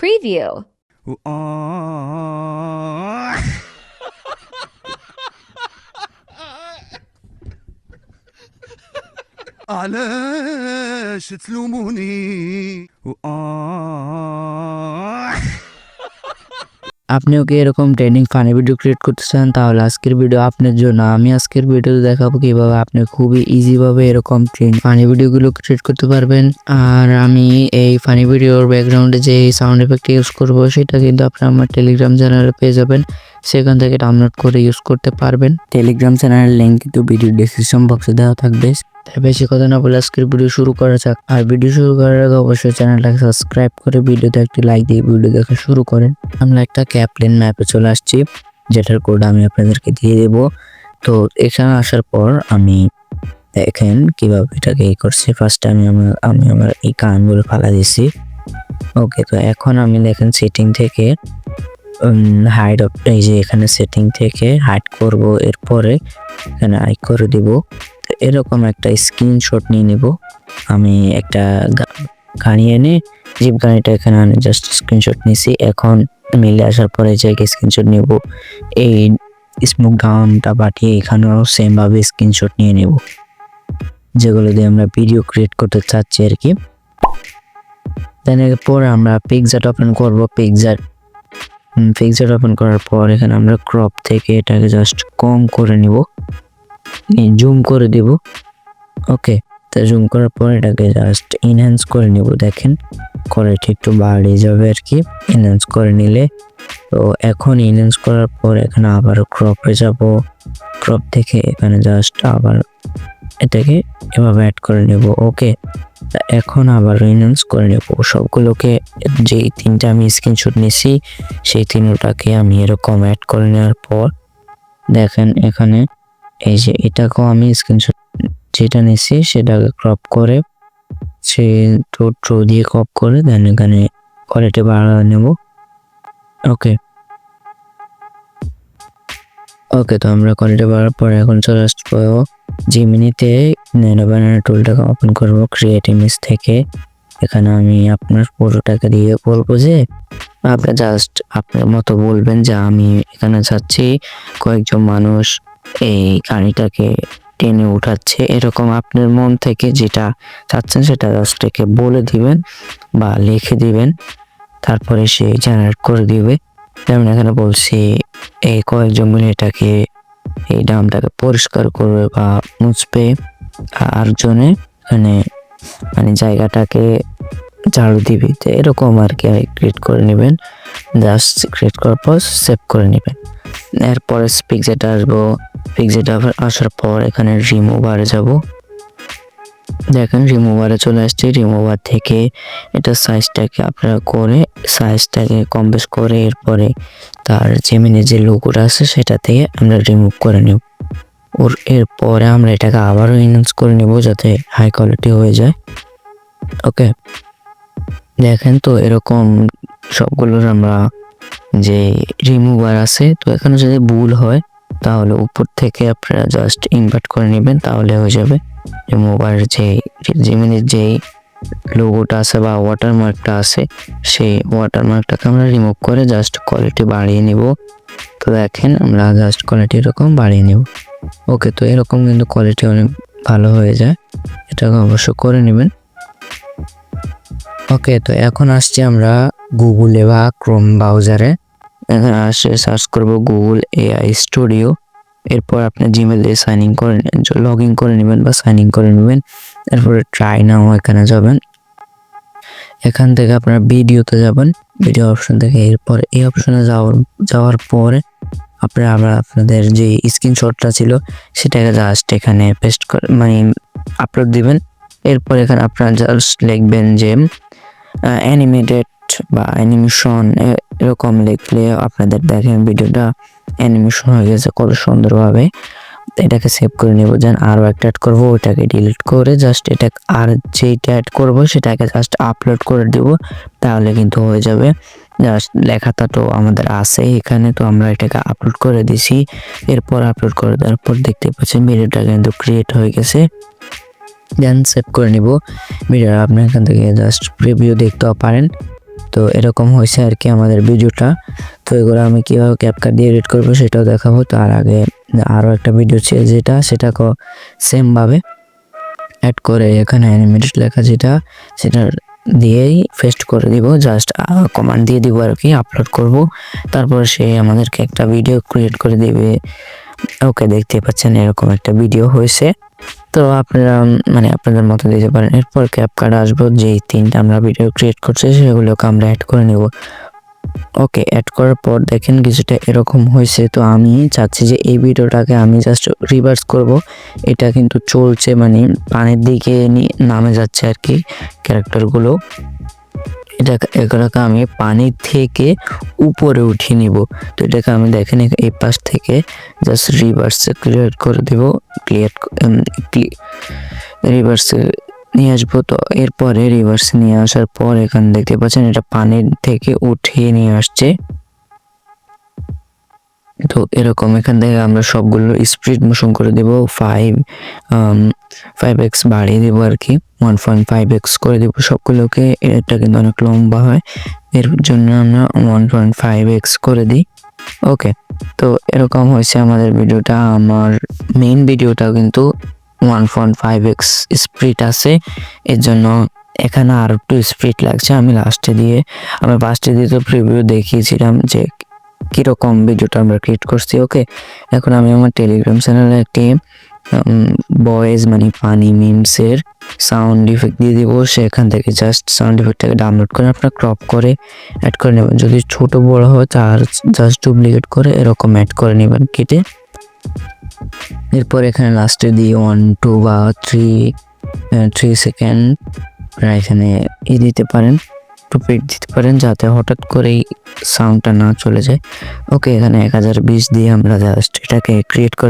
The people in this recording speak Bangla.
Preview. علاش تلوموني আপনিও কি এরকম ট্রেনিং ফানি ভিডিও ক্রিয়েট করতে চান, তাহলে আজকের ভিডিও আপনার জন্য। আমি আজকের ভিডিও দেখাবো কীভাবে আপনি খুবই ইজিভাবে এরকম ট্রেন ফানি ভিডিওগুলো ক্রিয়েট করতে পারবেন। আর আমি এই ফানি ভিডিওর ব্যাকগ্রাউন্ডে যে সাউন্ড এফেক্ট ইউজ করব, সেটা কিন্তু আপনি আমার টেলিগ্রাম চ্যানেলে পেয়ে যাবেন। সেখান থেকে ডাউনলোড করে ইউজ করতে পারবেন। টেলিগ্রাম চ্যানেলের লিঙ্ক কিন্তু ভিডিও ডিসক্রিপশন বক্সে দেওয়া থাকবে। তাই বেশি কথা না বলে আজকের ভিডিও শুরু করা যাক। আর ভিডিও শুরু করার আগে অবশ্যই চ্যানেলটাকে সাবস্ক্রাইব করে ভিডিওতে একটি লাইক দিয়ে ভিডিও দেখা শুরু করেন। আমরা একটা ক্যাপলেন ম্যাপে চলে আসছি, যেটার কোড আমি আপনাদেরকে দিয়ে দেব। তো এখানে আসার পর আমি দেখেন কীভাবে এটাকে ই করছি। ফার্স্টে আমি আমার আমি আমার এই কানগুলো ফালা দিছি ওকে তো এখন আমি দেখেন সেটিং থেকে হাইড এই যে এখানে সেটিং থেকে হাইড করব, এরপরে এখানে আই করে দিব। এরকম একটা স্ক্রিনশট নিয়ে নিব। আমি একটা গাড়ি এনে জিপ গাড়িটা এখানে আনে জাস্ট স্ক্রিনশট নিছি এখন মিলে আসার পরে যে স্ক্রিনশট নেব, এই স্মোক ডাউনটা পাঠিয়ে এখানেও সেম ভাবে স্ক্রিনশট নিয়ে নেব। যেগুলো দিয়ে আমরা ভিডিও ক্রিয়েট করতে চাচ্ছি আর কি। দেন এরপর আমরা পিকজার ওপেন করব পিকজার পিকজার ওপেন করার পর এখানে আমরা ক্রপ থেকে এটাকে জাস্ট কম করে নিব। জুম করে দিব। ওকে তো জুম করার পর এটাকে জাস্ট ইনহ্যান্স করে নিব, দেখেন। কোয়ালিটি একটু বাড়িয়ে যাবে আর কি। ইনহ্যান্স করে নিলে তো এখন ইনহ্যান্স করার পর এখানে আবার ক্রপে যাব। ক্রপ থেকে এখানে জাস্ট আবার এটাকে এভাবে অ্যাড করে নেব। ওকে এখন আবার ইনহ্যান্স করে নেব। সবগুলোকে যে তিনটা আমি স্ক্রিনশট নিছি, সেই তিনটাকে আমি এরকম অ্যাড করে নেওয়ার পর দেখেন এখানে এই যে এটাকেও আমি স্ক্রিনশট যেটা নিছি সেটাকে ক্রপ করে সে ট্রু ট্রো দিয়ে ক্রপ করে দেন এখানে কোয়ালিটি বাড়া নেব। ওকে ওকে তো আমরা কোয়ালিটি বাড়ার পরে এখন চলে আসব জিমিনিতে ন্যানো ব্যানার টুলটাকে ওপেন করব ক্রিয়েট ইমেজ থেকে। এখানে আমি আপনার পুরোটাকে দিয়ে বলব যে, আপনি জাস্ট আপনার মতো বলবেন যে আমি এখানে যাচ্ছি, কয়েকজন মানুষ এই গাড়িটাকে টেনে উঠাচ্ছে। এরকম আপনার মন থেকে যেটা চাচ্ছেন সেটা জাস্ট একে বলে দিবেন বা লিখে দিবেন। তারপরে সে জেনারেট করে দিবে। যেমন এখানে বলছি, এই কয়েকজন মিলে এটাকে, এই ডামটাকে পরিষ্কার করবে বা মুছবে। আর জনে এখানে মানে জায়গাটাকে ঝাড়ু দিবে। তো এরকম আর কি ক্রিয়েট করে নেবেন। জাস্ট ক্রিয়েট করার পর সেভ করে নেবেন। এরপরে স্পিক যেটা আসব। পিক যেটা আসার পর এখানে রিমুভারে যাব। দেখেন রিমুভারে চলে আসছে। রিমুভার থেকে এটা সাইজটাকে আপনারা করে সাইজটাকে কম বেশ করে এরপরে তার জেমিনে যে লোগোটা আছে সেটা থেকে আমরা রিমুভ করে নেব। ওর এরপরে আমরা এটাকে আবারও ইনহ্যান্স করে নেব যাতে হাই কোয়ালিটি হয়ে যায়। ওকে দেখেন তো এরকম সবগুলোর আমরা যে রিমুভার আছে, তো এখানে যদি ভুল হয়, তাহলে উপর থেকে আপনারা জাস্ট ইনভার্ট করে নেবেন, তাহলে হয়ে যাবে। রিমুভার যে জিমিনের যেই লোগোটা আছে বা ওয়াটারমার্কটা আছে, সেই ওয়াটারমার্কটাকে আমরা রিমুভ করে জাস্ট কোয়ালিটি বাড়িয়ে নিব। তো দেখেন, আমরা জাস্ট কোয়ালিটি এরকম বাড়িয়ে নেব। ওকে, তো এরকম কিন্তু কোয়ালিটি অনেক ভালো হয়ে যায়। এটাকে অবশ্য করে নেবেন। ওকে, তো এখন আসছি আমরা গুগলে বা ক্রোম ব্রাউজারে এখানে সার্চ করব গুগল এআই স্টুডিও এরপর আপনি জিমেল দিয়ে সাইন ইন করে লগ ইন করে নেবেন বা সাইন ইন করে নেবেন, এরপরে ট্রাই নাও এখানে যাবেন। এখান থেকে আপনারা ভিডিওতে যাবেন ভিডিও অপশন থেকে, এরপর এই অপশনে যাওয়ার যাওয়ার পরে আপনারা আবার আপনাদের যে স্ক্রিনশটটা ছিল, সেটাকে জাস্ট এখানে পেস্ট করে মানে আপলোড দিবেন। এরপর এখানে আপনারা জাস্ট লিখবেন যে অ্যানিমেটেড বা অ্যানিমেশন এরকম লিখলে আপনাদের দেখেন ভিডিওটা অ্যানিমেশন হয়ে গেছে কত সুন্দরভাবে। এটাকে সেভ করে নেব যেন আরও একটা অ্যাড করব, ওইটাকে ডিলিট করে জাস্ট এটা আর যেইটা অ্যাড করব সেটাকে জাস্ট আপলোড করে দেব, তাহলে কিন্তু হয়ে যাবে। জাস্ট লেখাটা তো আমাদের আছে এখানে, তো আমরা এটাকে আপলোড করে দিছি। এরপর আপলোড করে দেওয়ার পর দেখতে পাচ্ছেন ভিডিওটা কিন্তু ক্রিয়েট হয়ে গেছে। দেন সেভ করে নিব। ভিডিও আপনি এখান থেকে জাস্ট প্রিভিউ দেখতেও পারেন। তো এরকম হয়েছে আর কি আমাদের ভিডিওটা। তো এগুলো আমি কীভাবে ক্যাপকাট দিয়ে এডিট করব সেটাও দেখাবো। তার আগে আরও একটা ভিডিও ছিল যেটা, সেটাকেও সেমভাবে অ্যাড করে এখানে অ্যানিমেটেড লেখা যেটা, সেটা দিয়েই ফেস্ট করে দিব। জাস্ট কমান্ড দিয়ে দিব আর কি আপলোড করব। তারপর সে আমাদেরকে একটা ভিডিও ক্রিয়েট করে দেবে। ওকে, দেখতে পাচ্ছেন এরকম একটা ভিডিও হয়েছে। তো আপনারা মানে আপনাদের মতো দিতে পারেন। এরপর ক্যাপকার্ড আসব, যেই তিনটা আমরা ভিডিও ক্রিয়েট করছি, সেগুলোকে আমরা অ্যাড করে নেব। ওকে অ্যাড করার পর দেখেন কিছুটা এরকম হয়েছে। তো আমি চাচ্ছি যে এই ভিডিওটাকে আমি জাস্ট রিভার্স করব। এটা কিন্তু চলছে মানে পানের দিকে নামে যাচ্ছে আর কি ক্যারেক্টারগুলো এটা এগুলোকে আমি পানি থেকে উপরে উঠিয়ে নিব। তো এটাকে আমি দেখেন এই পাশ থেকে জাস্ট রিভার্সে ক্লিয়ার করে দেব ক্লিয়ার রিভার্সে নিয়ে আসব। তো এরপরে রিভার্সে নিয়ে আসার পর এখানে দেখতে পাচ্ছেন এটা পানির থেকে উঠিয়ে নিয়ে আসছে। তো এরকম, এখান থেকে আমরা সবগুলো স্পিড মোশন করে দেব ফাইভ ফাইভ এক্স বাড়িয়ে দেবো আর কি ওয়ান পয়েন্ট ফাইভ এক্স করে দেবো সবগুলোকে, এটা কিন্তু অনেক লম্বা হয়, এর জন্য আমরা ওয়ান পয়েন্ট ফাইভ এক্স করে দিই। ওকে তো এরকম হয়েছে আমাদের ভিডিওটা, আমার মেইন ভিডিওটা কিন্তু one point five X speed আছে, এর জন্য এখানে আর একটু স্পিড লাগছে, আমি লাস্টে দিয়ে, আমি ফার্স্টে দিয়ে তো প্রিভিউ দেখিয়েছিলাম যে কীরকম ভিডিওটা আমরা ক্রিয়েট করছি ওকে এখন আমি আমার টেলিগ্রাম চ্যানেলে একটি বয়েজ মানে পানি মিমসের সাউন্ড ইফেক্ট দিয়ে দিব। সেখান থেকে জাস্ট সাউন্ড ইফেক্টটাকে ডাউনলোড করে আপনার ক্রপ করে অ্যাড করে নেবেন। যদি ছোট, বড় হয়, তার জাস্ট ডুপ্লিকেট করে এরকম অ্যাড করে নেবেন কেটে। এরপর এখানে লাস্টে দিয়ে ওয়ান টু বা থ্রি থ্রি সেকেন্ড এখানে ই দিতে পারেন। একটু পিট দিতে পারেন যাতে হঠাৎ করেই সাউন্ডটা না চলে যায়। ওকে এখানে এক হাজার বিশ দিয়ে আমরা জাস্ট এটাকে ক্রিয়েট করে